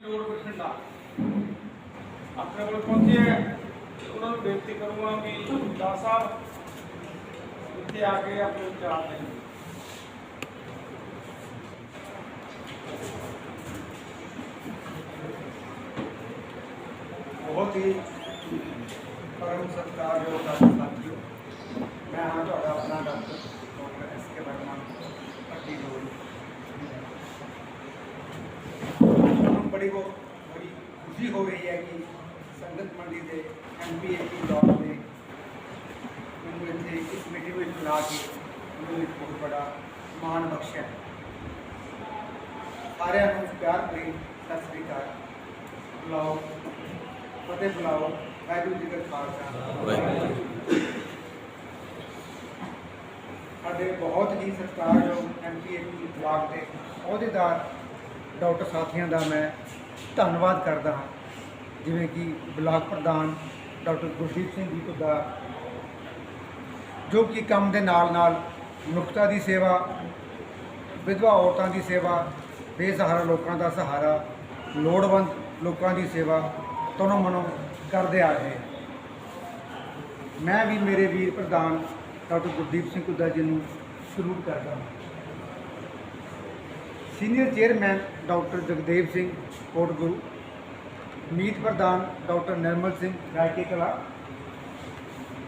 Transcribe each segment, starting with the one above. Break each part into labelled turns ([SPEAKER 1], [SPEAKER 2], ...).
[SPEAKER 1] Road Bathinda ਆਪਣੇ ਕੋਲ ਪਹੁੰਚੇ ਉਹਨਾਂ ਨੂੰ ਬੇਨਤੀ ਕਰੂੰਗਾ ਕਿ ਦਾ ਸਾਹਿਬ ਇੱਥੇ ਆ ਕੇ ਆਪਣੇ ਵਿਚਾਰ ਦੇਣ।
[SPEAKER 2] ਬਹੁਤ ਹੀ ਪਰਮ ਸਤਿਕਾਰਯੋਗ ਸਾਥੀਓ ਮੈਂ ਹਾਂ ਤੁਹਾਡਾ ਆਪਣਾ doctor doctor S K Verma Patti road ਹੁਣ ਬੜੀ ਉਹ ਬੜੀ ਖੁਸ਼ੀ ਹੋ ਰਹੀ ਹੈ ਕਿ ਸੰਗਤ ਮੰਡੀ ਦੇ ਐਮਪੀਏਪੀ ਬਲਾਕ ਨੇ ਮੈਨੂੰ ਇੱਥੇ ਇਸ ਮੀਟਿੰਗ ਵਿੱਚ ਬੁਲਾ ਕੇ ਮੈਨੂੰ ਇੱਕ ਬਹੁਤ ਬੜਾ ਮਾਣ ਬਖਸ਼ਿਆ ਸਾਰਿਆਂ ਨੂੰ ਪਿਆਰ ਭਰੀ ਸਤਿ ਸ੍ਰੀ ਅਕਾਲ। ਬੁਲਾਓ। ਫਤਿਹ ਬੁਲਾਓ। ਵਾਹਿਗੁਰੂ ਜੀ ਕਾ ਖਾਲਸਾ। ਸਾਡੇ ਬਹੁਤ ਹੀ ਸਤਿਕਾਰਯੋਗ ਐਮਪੀਏਪੀ ਬਲਾਕ ਦੇ ਅਹੁਦੇਦਾਰ ਡਾਕਟਰ ਸਾਥੀਆਂ ਦਾ ਮੈਂ ਧੰਨਵਾਦ ਕਰਦਾ ਹਾਂ। ਜਿਵੇਂ ਕਿ ਬਲਾਕ ਪ੍ਰਧਾਨ ਡਾਕਟਰ ਗੁਰਦੀਪ ਸਿੰਘ ਜੀ ਦਾ ਜੋ ਕਿ ਕੰਮ ਦੇ ਨਾਲ ਨਾਲ ਮਨੁੱਖਤਾ ਦੀ ਸੇਵਾ, ਵਿਧਵਾ ਔਰਤਾਂ ਦੀ ਸੇਵਾ, ਬੇਸਹਾਰਾ ਲੋਕਾਂ ਦਾ ਸਹਾਰਾ, ਲੋੜਵੰਦ ਲੋਕਾਂ ਦੀ ਸੇਵਾ ਤਨੋਂ ਮਨੋਂ ਕਰਦੇ ਆ ਰਹੇ ਮੈਂ ਵੀ ਮੇਰੇ ਵੀਰ ਪ੍ਰਧਾਨ ਡਾਕਟਰ ਗੁਰਦੀਪ ਸਿੰਘ ਕੁੱਦਾ ਜੀ ਨੂੰ ਸਲੂਟ ਕਰਦਾ ਹਾਂ। Senior chairman doctor Jagdev Singh Kotguru ਮੀਤ ਪ੍ਰਧਾਨ doctor Nirmal Singh Raike Kalan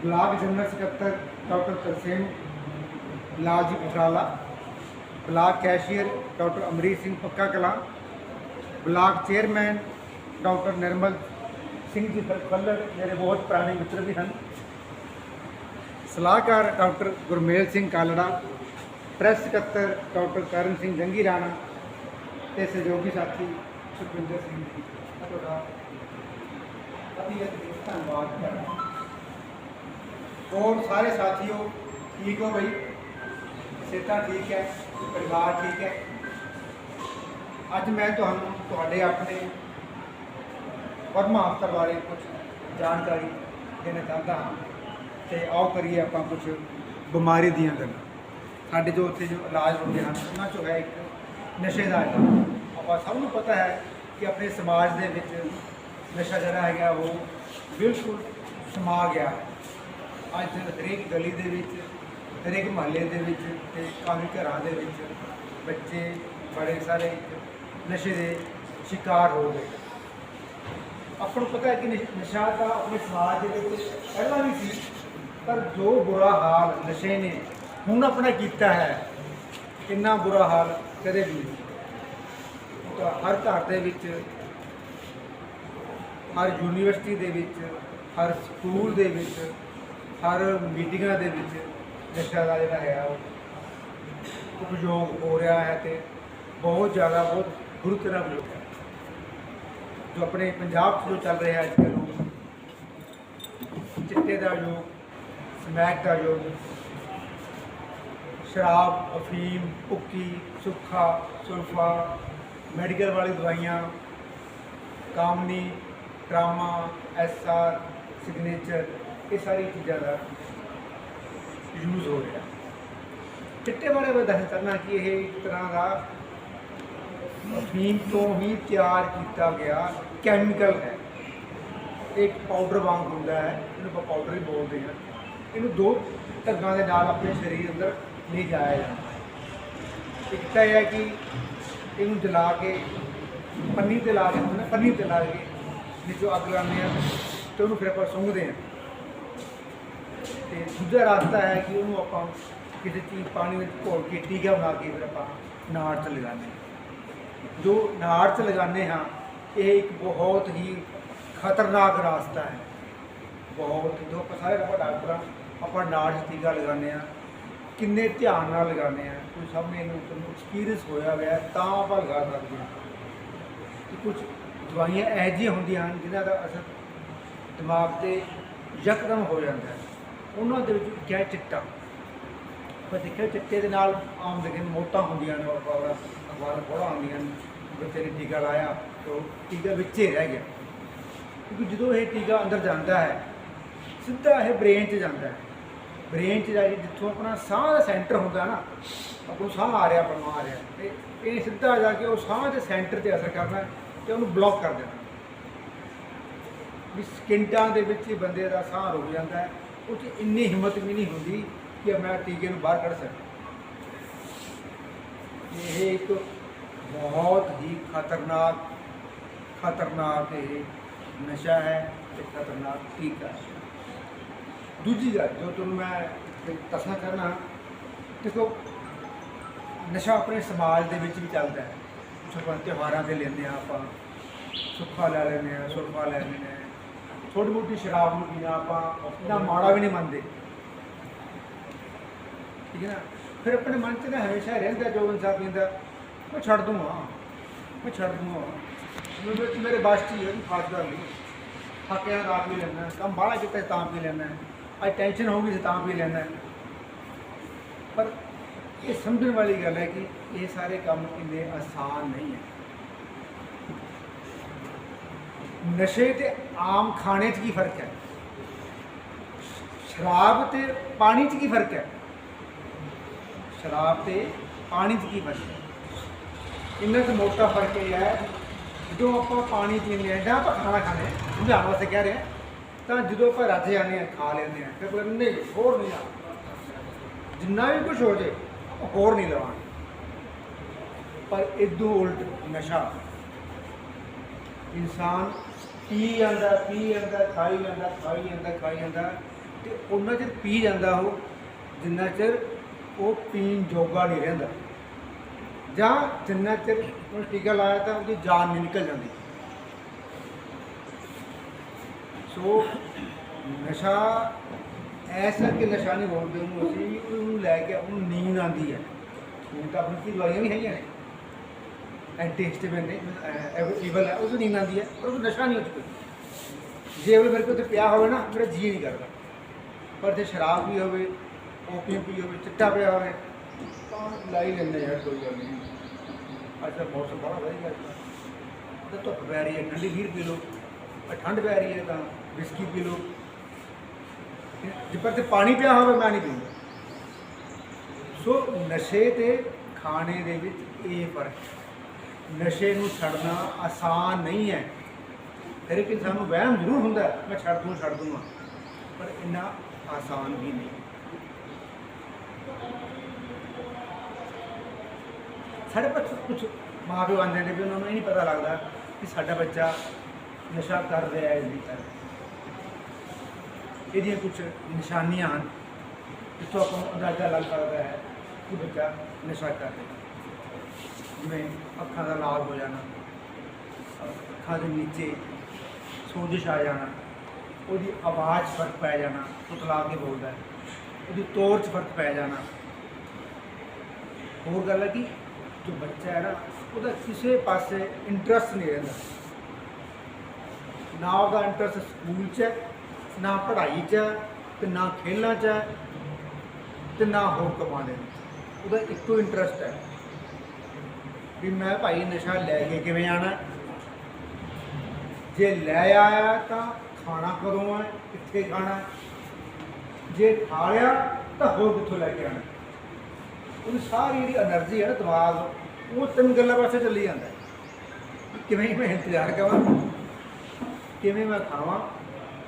[SPEAKER 2] block general ਸਕੱਤਰ doctor Tarsem Lal ji Patrala block cashier doctor Amrit Singh Pakka Kalan block chairman doctor Nirmal Singh ji Khalra ਮੇਰੇ ਬਹੁਤ ਪੁਰਾਣੇ ਮਿੱਤਰ ਵੀ ਹਨ ਸਲਾਹਕਾਰ doctor Gurmel Singh Kalra press ਸਕੱਤਰ ਡਾਕਟਰ ਕਰਨ ਸਿੰਘ ਜੰਗੀ ਰਾਣਾ ਤੇ ਸਹਿਯੋਗੀ ਸਾਥੀ ਸੁਖਵਿੰਦਰ ਸਿੰਘ ਜੀ। ਤੁਹਾਡਾ ਅਤੀ ਅਤੀ ਧੰਨਵਾਦ ਕਰਦਾ ਹੋਰ ਸਾਰੇ ਸਾਥੀਓ, ਠੀਕ ਹੋ ਬਈ? ਸਿਹਤਾਂ ਠੀਕ ਹੈ? ਪਰਿਵਾਰ ਠੀਕ ਹੈ? ਅੱਜ ਮੈਂ ਤੁਹਾਨੂੰ ਤੁਹਾਡੇ ਆਪਣੇ ਵਰਮਾ ਹਸਪਤਾਲ ਬਾਰੇ ਕੁਝ ਜਾਣਕਾਰੀ ਦੇਣਾ ਚਾਹੁੰਦਾ ਹਾਂ ਤੇ ਆਓ ਕਰੀਏ ਆਪਾਂ ਕੁਝ ਬਿਮਾਰੀ ਦੀਆਂ ਗੱਲਾਂ। ਸਾਡੇ ਜੋ ਉੱਥੇ ਜੋ ਇਲਾਜ ਹੁੰਦੇ ਹਨ, ਉਹਨਾਂ ਚੋਂ ਹੈ ਇੱਕ ਨਸ਼ੇ ਦਾ ਇਲਾਜ ਆਪਾਂ ਸਭ ਨੂੰ ਪਤਾ ਹੈ ਕਿ ਆਪਣੇ ਸਮਾਜ ਦੇ ਵਿੱਚ ਨਸ਼ਾ ਜਿਹੜਾ ਹੈਗਾ ਉਹ ਬਿਲਕੁਲ ਸਮਾ ਗਿਆ। ਹੈ ਅੱਜ ਹਰੇਕ ਗਲੀ ਦੇ ਵਿੱਚ, ਹਰੇਕ ਮਹੱਲੇ ਦੇ ਵਿੱਚ ਤੇ ਕਾਫੀ ਘਰਾਂ ਦੇ ਵਿੱਚ ਬੱਚੇ ਬੜੇ ਸਾਰੇ ਨਸ਼ੇ ਦੇ ਸ਼ਿਕਾਰ ਹੋ ਗਏ। ਆਪਾਂ ਨੂੰ ਪਤਾ ਹੈ ਕਿ ਨਸ਼- ਨਸ਼ਾ ਤਾਂ ਆਪਣੇ ਸਮਾਜ ਦੇ ਵਿੱਚ ਪਹਿਲਾਂ ਵੀ ਸੀ, ਪਰ ਜੋ ਬੁਰਾ ਹਾਲ ਨਸ਼ੇ ਨੇ ਹੁਣ ਆਪਣਾ ਕੀਤਾ ਹੈ। ਇੰਨਾ ਬੁਰਾ ਹਾਲ ਕਦੇ ਵੀ ਨਹੀਂ ਤਾਂ ਹਰ ਘਰ ਦੇ ਵਿੱਚ, ਹਰ ਯੂਨੀਵਰਸਿਟੀ ਦੇ ਵਿੱਚ, ਹਰ ਸਕੂਲ ਦੇ ਵਿੱਚ, ਹਰ ਮੀਟਿੰਗਾਂ ਦੇ ਵਿੱਚ ਨਸ਼ਾ ਦਾ ਜਿਹੜਾ ਹੈ ਉਹ ਉਪਯੋਗ ਹੋ ਰਿਹਾ ਹੈ ਤੇ ਬਹੁਤ ਜ਼ਿਆਦਾ ਬਹੁਤ ਗੁਰੂ ਤਰ੍ਹਾਂ ਉਪਯੋਗ ਹੈ। ਜੋ ਆਪਣੇ ਪੰਜਾਬ 'ਚ ਜੋ ਚੱਲ ਰਿਹਾ ਅੱਜ ਕੱਲ੍ਹ ਚਿੱਟੇ ਦਾ ਯੋਗ, ਸਮੈਕ ਦਾ ਯੋਗ ਸ਼ਰਾਬ, ਅਫੀਮ, ਭੁੱਕੀ, ਸੁੱਖਾ ਸੁਲਫਾ ਮੈਡੀਕਲ ਵਾਲੀ ਦਵਾਈਆਂ, ਕਾਮਨੀ, ਟਰਾਮਾ ਐਸਆਰ ਸਿਗਨੇਚਰ ਇਹ ਸਾਰੀ ਚੀਜ਼ਾਂ ਦਾ ਯੂਜ਼ ਹੋ ਰਿਹਾ। ਚਿੱਟੇ ਬਾਰੇ ਮੈਂ ਦੱਸ ਕਰਨਾ ਕਿ ਇਹ ਇੱਕ ਤਰ੍ਹਾਂ ਦਾ ਅਫੀਮ ਤੋਂ ਹੀ ਤਿਆਰ ਕੀਤਾ ਗਿਆ ਕੈਮੀਕਲ ਹੈ। ਇੱਕ ਪਾਊਡਰ ਵਾਂਗ ਹੁੰਦਾ ਹੈ, ਇਹਨੂੰ ਆਪਾਂ ਪਾਊਡਰ ਹੀ ਬੋਲਦੇ ਹਾਂ। ਇਹਨੂੰ ਦੋ ਢੰਗਾਂ ਦੇ ਨਾਲ ਆਪਣੇ ਸਰੀਰ ਅੰਦਰ ਲੈ ਜਾਇਆ ਜਾਂਦਾ। ਇੱਕ ਤਾਂ ਇਹ ਹੈ ਕਿ ਇਹਨੂੰ ਜਲਾ ਕੇ, ਪੰਨੀ ਤੇ ਲਾ ਕੇ ਹੁੰਦਾ ਪੰਨੀ ਤੇ ਲਾ ਕੇ ਵਿੱਚੋਂ ਅੱਗ ਲਾਉਂਦੇ ਆ ਤੇ ਉਹਨੂੰ ਫਿਰ ਆਪਾਂ ਸੁੰਘਦੇ ਆ। ਤੇ ਦੂਜਾ ਰਸਤਾ ਹੈ ਕਿ ਉਹਨੂੰ ਆਪਾਂ ਕਿਸੇ ਚੀਜ਼ ਪਾਣੀ ਵਿੱਚ ਘੋਲ ਕੇ ਟੀਕਾ ਬਣਾ ਕੇ ਫਿਰ ਆਪਾਂ ਨਾੜ 'ਚ ਲਗਾਉਂਦੇ ਹਾਂ ਜੋ ਨਾੜ 'ਚ ਲਗਾਉਂਦੇ ਹਾਂ, ਇਹ ਇੱਕ ਬਹੁਤ ਹੀ ਖਤਰਨਾਕ ਰਸਤਾ ਹੈ। ਬਹੁਤ, ਜੋ ਆਪਾਂ ਸਾਰੇ ਆਪਾਂ ਡਾਕਟਰਾਂ ਆਪਾਂ ਨਾੜ 'ਚ ਟੀਕਾ ਲਗਾਉਂਦੇ ਹਾਂ। ਕਿੰਨੇ ਧਿਆਨ ਨਾਲ ਲਗਾਉਂਦੇ ਆ, ਕੋਈ ਸਭ ਨੇ ਇਹਨੂੰ ਐਕਸਪੀਰੀਅੰਸ ਹੋਇਆ ਹੋਇਆ, ਤਾਂ ਆਪਾਂ ਲਗਾ ਸਕਦੇ ਹਾਂ। ਕਿ ਕੁਝ ਦਵਾਈਆਂ ਇਹੋ ਜਿਹੀਆਂ ਹੁੰਦੀਆਂ ਹਨ ਜਿਨ੍ਹਾਂ ਦਾ ਅਸਰ ਦਿਮਾਗ ਤੇ ਯਕਦਮ ਹੋ ਜਾਂਦਾ ਹੈ। ਉਹਨਾਂ ਦੇ ਵਿੱਚ ਇੱਕ ਚਿੱਟਾ। ਪਰ ਦੇਖਿਆ ਚਿੱਟੇ ਦੇ ਨਾਲ ਆਮ ਦੇਖੇ ਮੋਟਾਂ ਹੁੰਦੀਆਂ ਨੇ ਅਖਬਾਰਾਂ ਅਖਬਾਰਾਂ ਪੜ੍ਹਾ ਆਉਂਦੀਆਂ ਨੇ ਬੱਚੇ ਨੇ ਟੀਕਾ ਲਾਇਆ, ਤਾਂ ਉਹ ਟੀਕਾ ਵਿੱਚ ਹੀ ਰਹਿ ਗਿਆ। ਕਿਉਂਕਿ ਜਦੋਂ ਇਹ ਟੀਕਾ ਅੰਦਰ ਜਾਂਦਾ ਹੈ, ਸਿੱਧਾ ਇਹ ਬ੍ਰੇਨ 'ਚ ਜਾਂਦਾ ਹੈ। ਬ੍ਰੇਨ 'ਚ ਜਾ ਕੇ ਜਿੱਥੋਂ ਆਪਣਾ ਸਾਹ ਦਾ ਸੈਂਟਰ ਹੁੰਦਾ ਨਾ, ਆਪਾਂ ਨੂੰ ਸਾਹ ਆ ਰਿਹਾ ਬਣਵਾ ਆ ਰਿਹਾ। ਤੇ ਇਹ ਸਿੱਧਾ ਜਾ ਕੇ ਉਹ ਸਾਹ ਦੇ ਸੈਂਟਰ ਤੇ ਅਸਰ ਕਰਨਾ ਤੇ ਉਹਨੂੰ ਬਲੌਕ ਕਰ ਦੇਣਾ ਵੀ ਸਕਿੰਟਾਂ ਦੇ ਵਿੱਚ ਹੀ ਬੰਦੇ ਦਾ ਸਾਹ ਰੁਕ ਜਾਂਦਾ ਹੈ। ਉਹ 'ਚ ਇੰਨੀ ਹਿੰਮਤ ਵੀ ਨਹੀਂ ਹੁੰਦੀ ਕਿ ਮੈਂ ਟੀਕੇ ਨੂੰ ਬਾਹਰ ਕੱਢ ਸਕਾਂ। ਇਹ ਇੱਕ ਬਹੁਤ ਹੀ ਖਤਰਨਾਕ ਖਤਰਨਾਕ ਇਹ ਨਸ਼ਾ ਹੈ ਤੇ ਖਤਰਨਾਕ ਟੀਕਾ ਹੈ। ਦੂਜੀ ਗੱਲ ਜੋ ਤੁਹਾਨੂੰ ਮੈਂ ਦੱਸਣਾ ਚਾਹਨਾ ਦੇਖੋ, ਨਸ਼ਾ ਆਪਣੇ ਸਮਾਜ ਦੇ ਵਿੱਚ ਵੀ ਚੱਲਦਾ ਹੈ। ਸੁਖਾਂ ਤਿਉਹਾਰਾਂ ਤੇ ਲੈਂਦੇ ਆ ਆਪਾਂ, ਸੁੱਖਾ ਲੈ ਲੈਂਦੇ ਆ ਸੁਰਖਾ ਲੈ ਲੈਂਦੇ ਆ ਛੋਟੀ ਮੋਟੀ ਸ਼ਰਾਬ ਨੂੰ ਪੀਣਾ ਆਪਾਂ, ਇੰਨਾ ਮਾੜਾ ਵੀ ਨਹੀਂ ਮੰਨਦੇ। ਠੀਕ ਹੈ ਨਾ? ਫਿਰ ਆਪਣੇ ਮਨ 'ਚ ਤਾਂ ਹਮੇਸ਼ਾ ਰਹਿੰਦਾ ਜੋ ਇਨਸਾਨ ਪੀਂਦਾ ਮੈਂ ਛੱਡ ਦੂੰਗਾ ਮੈਂ ਛੱਡ ਦੂੰਗਾ ਮੇਰੇ ਵਿੱਚ ਮੇਰੇ ਬਸ 'ਚ ਹੀ ਹੈ ਖਾਸ ਗੱਲ ਨਹੀਂ। ਥੱਕਿਆ ਰਾਤ ਵੀ ਲੈਣਾ ਕੰਮ ਬਾਹਲਾ ਕੀਤਾ ਤਾਂ ਪੀ ਲੈਣਾ ਅੱਜ ਟੈਨਸ਼ਨ ਹੋ ਗਈ ਸੀ ਤਾਂ ਪੀ ਲੈਣਾ ਪਰ ਇਹ ਸਮਝਣ ਵਾਲੀ ਗੱਲ ਹੈ ਕਿ ਇਹ ਸਾਰੇ ਕੰਮ ਇੰਨੇ ਆਸਾਨ ਨਹੀਂ ਹੈ ਨਸ਼ੇ ਤੇ ਆਮ ਖਾਣੇ 'ਚ ਕੀ ਫ਼ਰਕ ਹੈ ਸ਼ਰਾਬ ਤੇ ਪਾਣੀ 'ਚ ਕੀ ਫ਼ਰਕ ਹੈ ਸ਼ਰਾਬ ਤੇ ਪਾਣੀ 'ਚ ਕੀ ਫ਼ਰਕ ਹੈ ਇਹਨਾਂ 'ਚ ਮੋਟਾ ਫ਼ਰਕ ਇਹ ਹੈ ਜਦੋਂ ਆਪਾਂ ਪਾਣੀ ਪੀਂਦੇ ਹਾਂ ਜਾਂ ਆਪਾਂ ਖਾਣਾ ਖਾਂਦੇ ਹਾਂ ਸਮਝਾਉਣ ਵਾਸਤੇ ਕਹਿ ਰਹੇ ਹਾਂ ਤਾਂ ਜਦੋਂ ਆਪਾਂ ਰੱਜ ਜਾਂਦੇ ਹਾਂ, ਖਾ ਲੈਂਦੇ ਹਾਂ, ਫਿਰ ਬੋਲੇ ਨਹੀਂ, ਹੋਰ ਨਹੀਂ ਆ ਜਿੰਨਾ ਵੀ ਕੁਝ ਹੋ ਜੇ ਹੋਰ ਨਹੀਂ ਲਵਾਂਗੇ। ਪਰ ਇਦੋਂ ਉਲਟ ਨਸ਼ਾ। ਇਨਸਾਨ ਪੀ ਜਾਂਦਾ ਪੀ ਜਾਂਦਾ, ਖਾਈ ਜਾਂਦਾ ਖਾਈ ਜਾਂਦਾ ਖਾਈ ਜਾਂਦਾ ਤੇ ਉਹਨਾਂ ਚਿਰ ਪੀ ਜਾਂਦਾ ਉਹ, ਜਿੰਨਾ ਚਿਰ ਉਹ ਪੀਣ ਜੋਗਾ ਨਹੀਂ ਰਹਿੰਦਾ। ਜਾਂ ਜਿੰਨਾ ਚਿਰ ਉਹ ਟੀਕਾ ਲਾਇਆ ਤਾਂ ਉਹਦੀ ਜਾਨ ਨਹੀਂ ਨਿਕਲ ਜਾਂਦੀ। ਸੋ ਨਸ਼ਾ ਐਸਾ ਕਿ ਨਸ਼ਾ ਨਹੀਂ ਬੋਲਦੇ ਉਹਨੂੰ ਅਸੀਂ, ਉਹਨੂੰ ਲੈ ਕੇ ਉਹਨੂੰ ਨੀਂਦ ਆਉਂਦੀ ਹੈ। ਹੁਣ ਤਾਂ ਆਪਣੀ ਕੀ ਦਵਾਈਆਂ ਵੀ ਹੈਗੀਆਂ ਨੇ। ਐਂਟੀ ਹਿਸਟਾਮਿਨ ਨੇ ਈਵਲ ਹੈ ਉਸ ਨੀਂਦ ਆਉਂਦੀ ਹੈ, ਪਰ ਉਹ ਨਸ਼ਾ ਨਹੀਂ ਹੋ ਚੁੱਕਾ ਜੇ ਉਹ ਮੇਰੇ ਕੋਲ ਤੇ ਪਿਆ ਹੋਵੇ ਨਾ, ਮੇਰਾ ਜੀ ਨਹੀਂ ਕਰਦਾ। ਪਰ ਜੇ ਸ਼ਰਾਬ ਵੀ ਹੋਵੇ ਓਪੀਅਮ ਪੀ ਹੋਵੇ, ਚਿੱਟਾ ਪਿਆ ਹੋਵੇ, ਤਾਂ ਲਾਈ ਲੈਂਦੇ ਯਾਰ ਕੋਈ ਗੱਲ ਨਹੀਂ। ਅੱਜ ਤਾਂ ਮੌਸਮ ਬੜਾ ਵਧੀਆ ਹੈ। ਤਾਂ ਧੁੱਪ ਪੈ ਰਹੀ ਹੈ, ਠੰਡੀ ਵੀਰ ਪੀ ਲਓ। ਠੰਡ ਪੈ ਰਹੀ ਹੈ ਤਾਂ ਵਿਸਕੀ ਪੀ ਲਓ। ਜੇ ਪਰ ਤੇ ਪਾਣੀ ਪਿਆ ਹੋਵੇ, ਮੈਂ ਨਹੀਂ ਪੀਂਦਾ। ਸੋ ਨਸ਼ੇ ਤੇ ਖਾਣੇ ਦੇ ਵਿੱਚ ਇਹ ਫ਼ਰਕ ਹੈ। ਨਸ਼ੇ ਨੂੰ ਛੱਡਣਾ ਆਸਾਨ ਨਹੀਂ ਹੈ। ਫਿਰ ਇੱਕ ਇਨਸਾਨ ਵਹਿਮ ਜ਼ਰੂਰ ਹੁੰਦਾ ਮੈਂ ਛੱਡ ਦੂੰ, ਛੱਡ ਦੂੰਗਾ। ਪਰ ਇੰਨਾ ਆਸਾਨ ਵੀ ਨਹੀਂ। ਸਾਡੇ ਪਾਸ ਕੁਝ ਮਾਂ ਪਿਓ ਆਉਂਦੇ ਨੇ ਵੀ ਉਹਨਾਂ ਨੂੰ ਇਹ ਨਹੀਂ ਪਤਾ ਲੱਗਦਾ ਕਿ ਸਾਡਾ ਬੱਚਾ ਨਸ਼ਾ ਕਰ ਰਿਹਾ ਹੈ ਨਹੀਂ ਕਰ ਇਹਦੀਆਂ ਕੁਝ ਨਿਸ਼ਾਨੀਆਂ ਹਨ। ਜਿੱਥੋਂ ਆਪਾਂ ਨੂੰ ਅੰਦਾਜ਼ਾ ਲੱਗ ਸਕਦਾ ਹੈ ਕਿ ਬੱਚਾ ਨਸ਼ਾ ਕਰ ਰਿਹਾ ਜਿਵੇਂ ਅੱਖਾਂ ਦਾ ਲਾਲ ਹੋ ਜਾਣਾ, ਅੱਖਾਂ ਦੇ ਨੀਚੇ ਸੋਜਸ਼ ਆ ਜਾਣਾ, ਉਹਦੀ ਆਵਾਜ਼ 'ਚ ਫ਼ਰਕ ਪੈ ਜਾਣਾ ਉਤਲਾ ਕੇ ਬੋਲਦਾ ਹੈ। ਉਹਦੀ ਤੋਰ 'ਚ ਫ਼ਰਕ ਪੈ ਜਾਣਾ। ਹੋਰ ਗੱਲ ਹੈ ਕਿ ਜੋ ਬੱਚਾ ਹੈ ਨਾ, ਉਹਦਾ ਕਿਸੇ ਪਾਸੇ ਇੰਟਰਸਟ ਨਹੀਂ ਰਹਿੰਦਾ। ਨਾ ਉਹਦਾ ਇੰਟਰਸਟ ਸਕੂਲ 'ਚ ਹੈ, ਨਾ ਪੜ੍ਹਾਈ 'ਚ ਹੈ, ਤੇ ਨਾ ਖੇਲਾਂ 'ਚ ਹੈ, ਤੇ ਨਾ ਹੋਰ ਕਮਾਉਣੇ ਉਹਦਾ ਇੱਕੋ ਇੰਟਰਸਟ ਹੈ ਕਿ ਮੈਂ ਭਾਈ ਨਸ਼ਾ ਲੈ ਕੇ ਕਿਵੇਂ ਆਣਾ ਜੇ ਲੈ ਆਇਆ ਤਾਂ ਖਾਣਾ ਕਦੋਂ ਹੈ, ਕਿੱਥੇ ਖਾਣਾ ਜੇ ਖਾ ਲਿਆ ਤਾਂ ਹੋਰ ਕਿੱਥੋਂ ਲੈ ਕੇ ਆਣਾ ਉਹ ਸਾਰੀ ਜਿਹੜੀ એનર્ਜੀ ਹੈ ਨਾ ਦਿਮਾਗ, ਉਹ ਤਿੰਨ ਗੱਲਾਂ ਪਾਸੇ ਚੱਲੀ ਜਾਂਦਾ ਕਿਵੇਂ ਮੈਂ ਇੰਤਜ਼ਾਰ ਕਰਾਂ। ਕਿਵੇਂ ਮੈਂ ਖਾਵਾਂ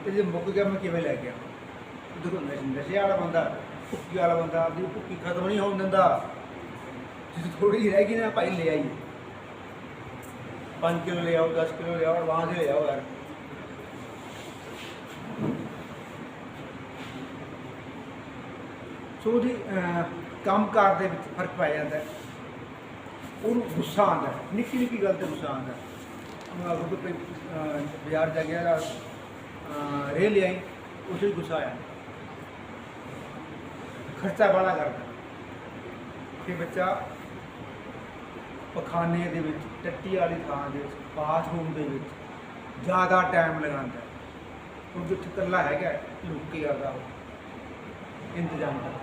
[SPEAKER 2] ਤੇ ਜੇ ਮੁੱਕ ਗਿਆ ਮੈਂ ਕਿਵੇਂ ਲੈ ਕੇ ਆਵਾਂ? ਦੇਖੋ, ਨਸ਼ੇ ਵਾਲਾ ਬੰਦਾ, ਭੁੱਖੀ ਵਾਲਾ ਬੰਦਾ ਆਪਣੀ ਭੁੱਖੀ ਖਤਮ ਨਹੀਂ ਹੋਣ ਦਿੰਦਾ। ਜੇ ਥੋੜੀ ਜਿਹੀ ਰਹਿ ਗਈ ਨਾ, ਭਾਈ ਲੈ ਆਈ 5 ਕਿਲੋ ਲੈ ਆਓ 10 ਕਿਲੋ ਲੈ ਆਓ ਅਡਵਾਂਸ ਲੈ ਆਓ ਯਾਰ। ਸੋ ਕੰਮ ਕੰਮਕਾਰ ਦੇ ਵਿੱਚ ਫ਼ਰਕ ਪੈ ਜਾਂਦਾ। ਉਹਨੂੰ ਗੁੱਸਾ ਆਉਂਦਾ। ਨਿੱਕੀ ਨਿੱਕੀ ਗੱਲ ਤੇ ਗੁੱਸਾ ਆਉਂਦਾ। ਹੈ ਉਹ ਅਗਰ ਕੋਈ ਅਹ, ਬਾਜ਼ਾਰ ਜਾ ਗਿਆ ਅਹ, ਰੇ ਲਿਆਈ ਗੁੱਸਾ ਆਇਆ। ਖਰਚਾ ਬੜਾ ਕਰਦਾ। ਕਿ ਬੱਚਾ ਪਖਾਨੇ ਦੇ ਵਿੱਚ ਟੱਟੀ ਵਾਲੀ ਥਾਂ ਦੇ ਵਿੱਚ ਬਾਥਰੂਮ ਦੇ ਵਿੱਚ ਜ਼ਿਆਦਾ ਟਾਈਮ ਲਗਾਉਂਦਾ ਹੈ। ਉਹ ਜਿੱਥੇ ਇਕੱਲਾ ਹੈਗਾ ਲੁੱਕ ਕੇ ਆਦਾ ਇੰਤਜ਼ਾਮ ਕਰਦਾ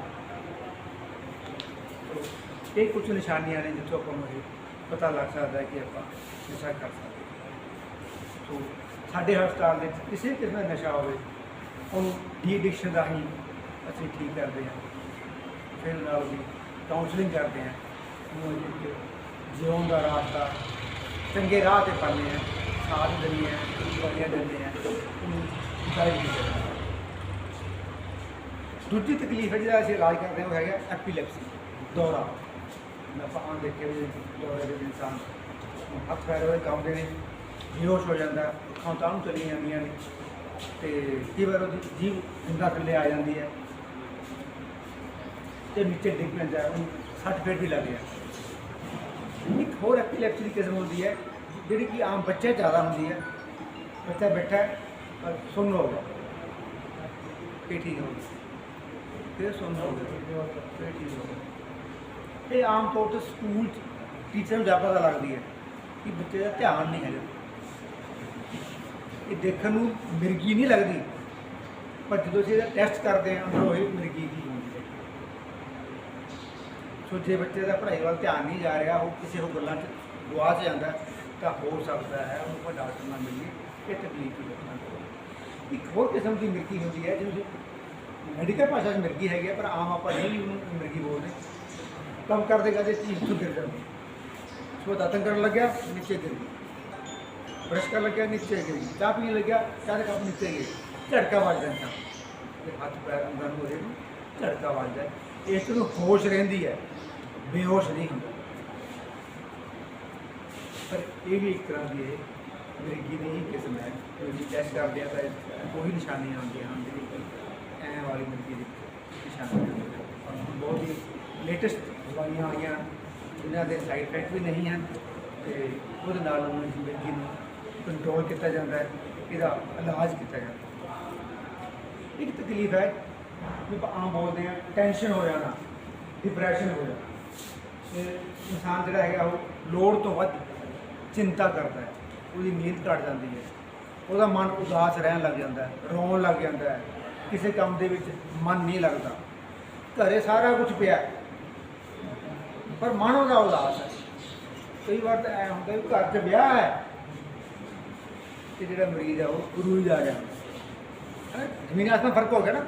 [SPEAKER 2] ਇਹ ਕੁਝ ਨਿਸ਼ਾਨੀਆਂ ਨੇ ਜਿੱਥੋਂ ਆਪਾਂ ਨੂੰ ਪਤਾ ਲੱਗ ਸਕਦਾ ਕਿ ਆਪਾਂ ਨਸ਼ਾ ਕਰ ਸਕਦੇ ਹਾਂ। ਸਾਡੇ ਹਸਪਤਾਲ ਦੇ ਵਿੱਚ ਕਿਸੇ ਕਿਸਮ ਦਾ ਨਸ਼ਾ ਹੋਵੇ, ਉਹਨੂੰ ਡੀ ਐਡਿਕਸ਼ਨ ਰਾਹੀਂ ਅਸੀਂ ਠੀਕ ਕਰਦੇ ਹਾਂ। ਫਿਰ ਨਾਲ ਵੀ ਕਾਉਂਸਲਿੰਗ ਕਰਦੇ ਹਾਂ। ਉਹਨੂੰ ਇੱਕ ਜਿਉਣ ਦਾ ਰਾਸਤਾ, ਚੰਗੇ ਰਾਹ ਤੇ ਪਾਉਂਦੇ ਹਾਂ, ਸਾਥ ਦਿੰਦੇ ਹਾਂ, ਦਵਾਈਆਂ ਦਿੰਦੇ ਹਾਂ, ਉਹਨੂੰ ਗਾਈਡ ਕਰਦੇ ਆ ਦੂਜੀ ਤਕਲੀਫ ਹੈ ਜਿਹੜਾ ਅਸੀਂ ਇਲਾਜ ਕਰਦੇ ਹਾਂ, ਉਹ ਹੈਗਾ ਐਪੀਲੈਪਸੀ ਦੌਰਾ। ਨਫਾ ਆਮ ਦੇਖੇ ਵੀ ਦੌਰੇ ਦੇ ਇਨਸਾਨ ਹੱਥ ਪੈਰ ਉਹਦੇ ਕੰਬਦੇ ਨੇ ਬੇਹੋਸ਼ ਹੋ ਜਾਂਦਾ ਅੱਖਾਂ ਤਾਂ ਨੂੰ ਚਲੀ ਜਾਂਦੀਆਂ ਨੇ। ਤੇ ਕਈ ਵਾਰ ਉਹਦੀ ਜੀਭ ਜਿੰਦਾ ਥੱਲੇ ਆ ਜਾਂਦੀ ਹੈ ਤੇ ਨੀਚੇ ਡਿੱਗ ਪੈਂਦਾ ਹੈ, ਉਹਨੂੰ ਸੱਟ ਫੇਟ ਵੀ ਲੱਗ ਗਿਆ ਇੱਕ ਹੋਰ ਐਪੀਲੈਪਸੀ ਦੀ ਕਿਸਮ ਹੁੰਦੀ ਹੈ ਜਿਹੜੀ ਕਿ ਆਮ ਬੱਚੇ 'ਚ ਜ਼ਿਆਦਾ ਹੁੰਦੀ ਹੈ। ਬੱਚਾ ਬੈਠਾ ਹੈ ਔਰ ਸੁੰਨ ਇਹ ਠੀਕ ਹੋ ਫਿਰ ਸੁੰਨ ਹੋ ਫਿਰ ਠੀਕ ਹੋ ਗਿਆ। ਇਹ ਆਮ ਤੌਰ ਤੇ ਸਕੂਲ 'ਚ ਟੀਚਰ ਨੂੰ ਜ਼ਿਆਦਾ ਪਤਾ ਲੱਗਦੀ ਹੈ ਕਿ ਬੱਚੇ ਦਾ ਧਿਆਨ ਨਹੀਂ ਹੈਗਾ। ਇਹ ਦੇਖਣ ਨੂੰ ਮਿਰਗੀ ਨਹੀਂ ਲੱਗਦੀ। ਪਰ ਜਦੋਂ ਅਸੀਂ ਇਹਦਾ ਟੈਸਟ ਕਰਦੇ ਹਾਂ ਤਾਂ ਇਹ ਮਿਰਗੀ ਦੀ ਹੁੰਦੀ ਹੈ। ਸੋ ਜੇ ਬੱਚੇ ਦਾ ਪੜ੍ਹਾਈ ਵੱਲ ਧਿਆਨ ਨਹੀਂ ਜਾ ਰਿਹਾ ਉਹ ਕਿਸੇ ਹੋਰ ਗੱਲਾਂ 'ਚ ਗੁਆਚ ਜਾਂਦਾ ਤਾਂ ਹੋ ਸਕਦਾ ਹੈ ਉਹਨੂੰ ਕੋਈ ਡਾਕਟਰ ਨਾਲ ਮਿਲੀਏ ਇਹ ਤਕਲੀਫ ਦੀ ਲੱਛਣ ਇੱਕ ਹੋਰ ਕਿਸਮ ਦੀ ਮਿਰਗੀ ਹੁੰਦੀ ਹੈ ਜਿਹਨੂੰ ਮੈਡੀਕਲ ਭਾਸ਼ਾ 'ਚ ਮਿਰਗੀ ਹੈਗੀ ਹੈ, ਪਰ ਆਮ ਆਪਾਂ ਨਹੀਂ ਉਹਨੂੰ ਮਿਰਗੀ ਬੋਲਦੇ। ਕੰਮ ਕਰਦੇ ਕਰਦੇ ਚੀਜ਼ ਤੋਂ ਗਿਰ ਜਾਂਦੀ ਸੋ ਦਾਤਨ ਕਰਨ ਲੱਗਿਆ ਨੀਚੇ ਗਿਰ ਗਈ। ਬ੍ਰਸ਼ ਕਰਨ ਲੱਗਿਆ, ਨੀਚੇ ਗਿਰ ਗਈ। ਚਾਹ ਪੀਣ ਲੱਗਿਆ, ਚਾਹ ਦੇ ਕੱਪ ਨੀਚੇ ਗਏ। ਝਟਕਾ ਵੱਜ ਜਾਂਦਾ। ਤੇ ਹੱਥ ਪੈਰ ਅੰਦਰ ਨੂੰ ਉਹਦੇ ਨੂੰ ਝਟਕਾ ਵੱਜਦਾ ਇਸ ਨੂੰ ਹੋਸ਼ ਰਹਿੰਦੀ ਹੈ। ਬੇਹੋਸ਼ ਨਹੀਂ ਹੁੰਦਾ। ਪਰ ਇਹ ਵੀ ਇੱਕ ਤਰ੍ਹਾਂ ਦੀ ਇਹ ਮਿਰਗੀ ਦੀ ਹੀ ਕਿਸਮ ਹੈ। ਜੋ ਟੈਸਟ ਕਰਦੇ ਆ ਤਾਂ ਇਹ ਉਹੀ ਨਿਸ਼ਾਨੀਆਂ ਆਉਂਦੀਆਂ ਹਨ ਜਿਹੜੀ ਕਿ ਐਂ ਵਾਲੀ ਮਿਰਗੀ ਦੀ ਨਿਸ਼ਾਨੀਆਂ ਹੁੰਦੀਆਂ ਹਨ। ਬਹੁਤ ਹੀ ਲੇਟੈਸਟ ਦਵਾਈਆਂ ਆਈਆਂ। ਜਿਨ੍ਹਾਂ ਦੇ ਸਾਈਡ ਇਫੈਕਟ ਵੀ ਨਹੀਂ ਹਨ। ਤੇ ਉਹਦੇ ਨਾਲ ਉਹਨਾਂ ਦੀ ਮਿਰਗੀ ਨੂੰ ਕੰਟਰੋਲ ਕੀਤਾ ਜਾਂਦਾ ਹੈ, ਇਹਦਾ ਇਲਾਜ ਕੀਤਾ ਜਾਂਦਾ ਇੱਕ ਤਕਲੀਫ ਹੈ, ਵੀ ਆਮ ਬੋਲਦੇ ਆ ਟੈਨਸ਼ਨ ਹੋ ਜਾਣਾ ਡਿਪਰੈਸ਼ਨ ਹੋ ਜਾਣਾ। ਤੇ ਇਨਸਾਨ ਜਿਹੜਾ ਹੈਗਾ, ਉਹ ਲੋੜ ਤੋਂ ਵੱਧ ਚਿੰਤਾ ਕਰਦਾ ਹੈ, ਉਹਦੀ ਨੀਂਦ ਘਟ ਜਾਂਦੀ ਹੈ। ਉਹਦਾ ਮਨ ਉਦਾਸ ਰਹਿਣ ਲੱਗ ਜਾਂਦਾ ਹੈ, ਰੋਣ ਲੱਗ ਜਾਂਦਾ ਹੈ। ਕਿਸੇ ਕੰਮ ਦੇ ਵਿੱਚ ਮਨ ਨਹੀਂ ਲੱਗਦਾ। ਘਰੇ ਸਾਰਾ ਕੁਝ ਪਿਆ ਪਰ ਮਨ ਉਹਦਾ ਉਦਾਸ ਹੈ। ਕਈ ਵਾਰ ਤਾਂ ਐ ਹੁੰਦਾ ਵੀ ਘਰ 'ਚ ਵਿਆਹ ਹੈ ਤੇ ਜਿਹੜਾ ਮਰੀਜ਼ ਆ ਉਹ ਰੂਈ ਜਾ ਰਿਹਾ। ਹੈ? ਜ਼ਮੀਨ ਆਸਮਾਨ ਫ਼ਰਕ ਹੋ ਗਿਆ ਨਾ।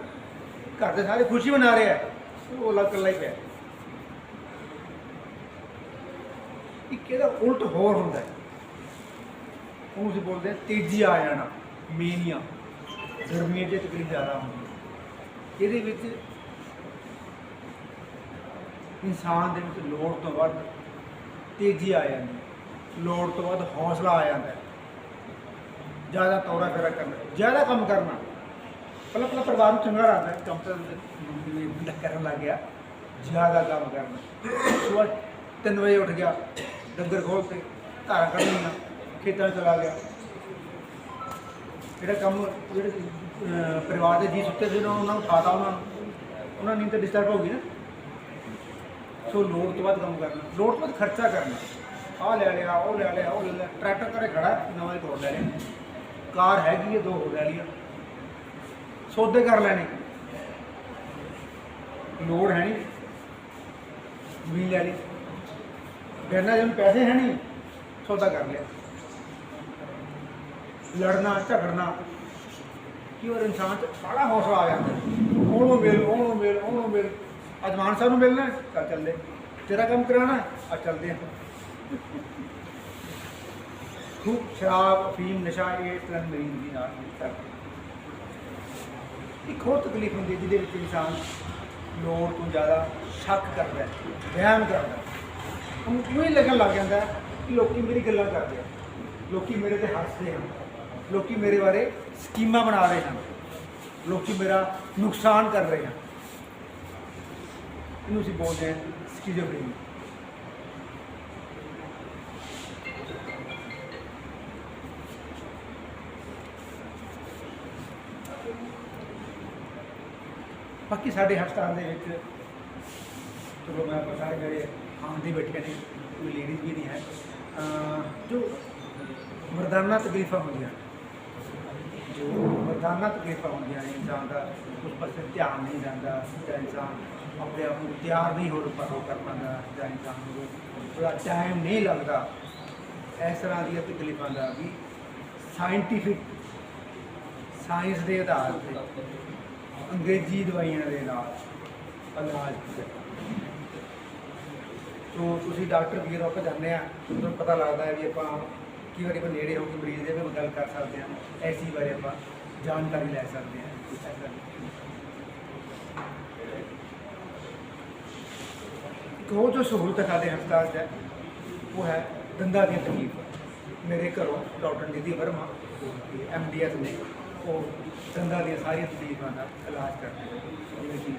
[SPEAKER 2] ਘਰ ਦੇ ਸਾਰੇ ਖੁਸ਼ੀ ਮਨਾ ਰਹੇ ਆ। ਉਹ ਅਲੱਗ ਇਕੱਲਾ ਹੀ ਪਿਆ। ਇੱਕ ਇਹਦਾ ਉਲਟ ਹੋਰ ਹੁੰਦਾ ਹੈ? ਉਹਨੂੰ ਅਸੀਂ ਬੋਲਦੇ ਹਾਂ ਤੇਜ਼ੀ ਆ ਜਾਣਾ। ਮੀਨੀਆ ਗਰਮੀਆਂ 'ਚ ਤਕਲੀਫ ਜ਼ਿਆਦਾ ਹੁੰਦੀ ਹੈ ਇਹਦੇ ਵਿੱਚ ਇਨਸਾਨ ਦੇ ਵਿੱਚ ਲੋੜ ਤੋਂ ਵੱਧ ਤੇਜ਼ੀ ਆ ਜਾਂਦੀ ਹੈ। ਲੋੜ ਤੋਂ ਵੱਧ ਹੌਸਲਾ ਆ ਜਾਂਦਾ ਹੈ। ਜ਼ਿਆਦਾ ਤੋਰਾ ਫੇਰਾ ਕਰਨਾ, ਜ਼ਿਆਦਾ ਕੰਮ ਕਰਨਾ। ਪਹਿਲਾਂ ਪਹਿਲਾਂ ਪਰਿਵਾਰ ਨੂੰ ਚੰਗਾ ਲੱਗਦਾ ਹੈ ਕੰਮ ਬੰਦਾ ਕਰਨ ਲੱਗ ਗਿਆ, ਜ਼ਿਆਦਾ ਕੰਮ ਕਰਨਾ। ਸਵੇਰ 3 ਵਜੇ ਉੱਠ ਗਿਆ, ਡੰਗਰ ਖੋਲ ਕੇ ਘਰ ਕਰਨੀਆਂ ਖੇਤਾਂ ਚਲਾ ਗਿਆ। ਜਿਹੜਾ ਕੰਮ, ਜਿਹੜੇ ਪਰਿਵਾਰ ਦੇ ਜੀ ਸੁੱਤੇ ਸੀ ਉਹਨਾਂ ਨੂੰ ਖਾਤਾ ਉਹਨਾਂ ਨੂੰ। ਉਹਨਾਂ ਨੀਂਦ ਤਾਂ ਡਿਸਟਰਬ ਹੋ ਗਈ ਨਾ। ਸੋ ਲੋੜ ਤੋਂ ਬਾਅਦ ਕੰਮ ਕਰਨਾ, ਲੋੜ ਤੋਂ ਬਾਅਦ ਖਰਚਾ ਕਰਨਾ। ਆਹ ਲੈ ਲਿਆ, ਉਹ ਲੈ ਲਿਆ, ਉਹ ਲੈ ਲਿਆ, ਟਰੈਕਟਰ ਘਰੇ ਖੜਾ, ਨਵਾਂ ਇੱਕ ਹੋਰ ਲੈ ਲਿਆ। ਕਾਰ ਹੈਗੀ ਹੈ ਦੋ ਹੋਰ ਲੈ ਲਈਆਂ। ਸੌਦੇ ਕਰ ਲੈਣੇ। ਲੋੜ ਹੈ ਨਹੀਂ। ਜ਼ਮੀਨ ਲੈ ਲਈ। ਗੰਨਾ ਜਿਹਨੂੰ ਪੈਸੇ ਹੈ ਨਹੀਂ। ਸੌਦਾ ਕਰ ਲਿਆ। ਲੜਨਾ, ਝਗੜਨਾ, ਕਿ ਉਹ ਇਨਸਾਨ ਚ ਬੜਾ ਹੌਸਲਾ ਆ ਜਾਂਦਾ। ਉਹਨੂੰ ਮਿਲ ਉਹਨੂੰ ਮਿਲ ਉਹਨੂੰ ਮਿਲ। ਅੱਜ ਮਾਨ ਸਾਹਿਬ ਨੂੰ ਮਿਲਣਾ ਹੈ? ਚੱਲ ਚੱਲੇ ਤੇਰਾ ਕੰਮ ਕਰਾਉਣਾ ਆ ਚੱਲਦੇ ਆ ਖੂਬ ਸ਼ਰਾਬ, ਅਫੀਮ, ਨਸ਼ਾ, ਇਹ ਤਰ੍ਹਾਂ ਦੀ ਨਾਲ ਕਰਦੇ ਇੱਕ ਹੋਰ ਤਕਲੀਫ ਹੁੰਦੀ ਹੈ ਜਿਹਦੇ ਵਿੱਚ ਇਨਸਾਨ ਲੋੜ ਤੋਂ ਜ਼ਿਆਦਾ ਸ਼ੱਕ ਕਰਦਾ ਹੈ, ਵਹਿਮ ਕਰਦਾ ਹੈ। ਉਹਨੂੰ ਕਿਉਂ ਹੀ ਲੱਗਣ ਲੱਗ ਜਾਂਦਾ ਕਿ ਲੋਕੀ ਮੇਰੀ ਗੱਲਾਂ ਕਰਦੇ ਆ ਲੋਕੀ ਮੇਰੇ ਤੇ ਹੱਸਦੇ ਹਨ, ਲੋਕੀ ਮੇਰੇ ਬਾਰੇ ਸਕੀਮਾਂ ਬਣਾ ਰਹੇ ਹਨ, ਲੋਕੀ ਮੇਰਾ ਨੁਕਸਾਨ ਕਰ ਰਹੇ ਹਨ। ਇਹਨੂੰ ਅਸੀਂ ਬੋਲਦੇ ਹਾਂ ਸਕਿਜ਼ੋਫਰੇਨੀਆ ਬਾਕੀ ਸਾਡੇ ਹਸਪਤਾਲ ਦੇ ਵਿੱਚ ਚਲੋ ਮੈਂ ਆਪਾਂ ਸਾਰੇ ਮੇਰੇ ਆਉਂਦੇ ਬੈਠੇ ਨੇ, ਕੋਈ ਲੇਡੀਜ਼ ਵੀ ਨਹੀਂ ਹੈ ਜੋ ਮਰਦਾਨਾ ਤਕਲੀਫਾਂ ਹੁੰਦੀਆਂ ਜੋ ਮਰਦਾਨਾ ਤਕਲੀਫਾਂ ਹੁੰਦੀਆਂ ਨੇ, ਇਨਸਾਨ ਦਾ ਉਸ ਪਾਸੇ ਧਿਆਨ ਨਹੀਂ ਜਾਂਦਾ ਜਾਂ ਇਨਸਾਨ ਆਪਣੇ ਆਪ ਨੂੰ ਤਿਆਰ ਨਹੀਂ ਹੋ ਪਾ ਕਰ ਪਾਉਂਦਾ ਜਾਂ ਇਨਸਾਨ ਨੂੰ ਥੋੜਾ ਟਾਈਮ ਨਹੀਂ ਲੱਗਦਾ, ਇਸ ਤਰ੍ਹਾਂ ਦੀਆਂ ਤਕਲੀਫਾਂ ਦਾ ਵੀ ਸਾਇੰਟੀਫਿਕ ਸਾਇੰਸ ਦੇ ਆਧਾਰ ਤੇ ਅੰਗਰੇਜ਼ੀ ਦਵਾਈਆਂ ਦੇ ਨਾਲ ਇਲਾਜ ਕੀਤਾ ਸੋ ਤੁਸੀਂ ਡਾਕਟਰ ਵੀਰ ਆਪਾਂ ਜਾਂਦੇ ਆ, ਤੁਹਾਨੂੰ ਪਤਾ ਲੱਗਦਾ ਹੈ ਵੀ ਆਪਾਂ ਕਈ ਵਾਰੀ ਆਪਾਂ ਨੇੜੇ ਹੋ ਕੇ ਮਰੀਜ਼ ਦੇ ਵੀ ਗੱਲ ਕਰ ਸਕਦੇ ਹਾਂ, ਐਸੀ ਬਾਰੇ ਆਪਾਂ ਜਾਣਕਾਰੀ ਲੈ ਸਕਦੇ ਹਾਂ ਐਸਾ ਨਹੀਂ। ਇੱਕ ਜੋ ਸਹੂਲਤ ਸਾਡੇ ਹਸਪਤਾਲ 'ਚ ਹੈ ਉਹ ਹੈ ਦੰਦਾਂ ਦੀ ਤਕਲੀਫ ਮੇਰੇ ਘਰੋਂ doctor Nidhi Verma M D S ਨੇ ਉਹ ਦੰਦਾਂ ਦੀਆਂ ਸਾਰੀਆਂ ਤਕਲੀਫਾਂ ਦਾ ਇਲਾਜ ਕਰਦੇ ਨੇ। ਜਿਵੇਂ ਕਿ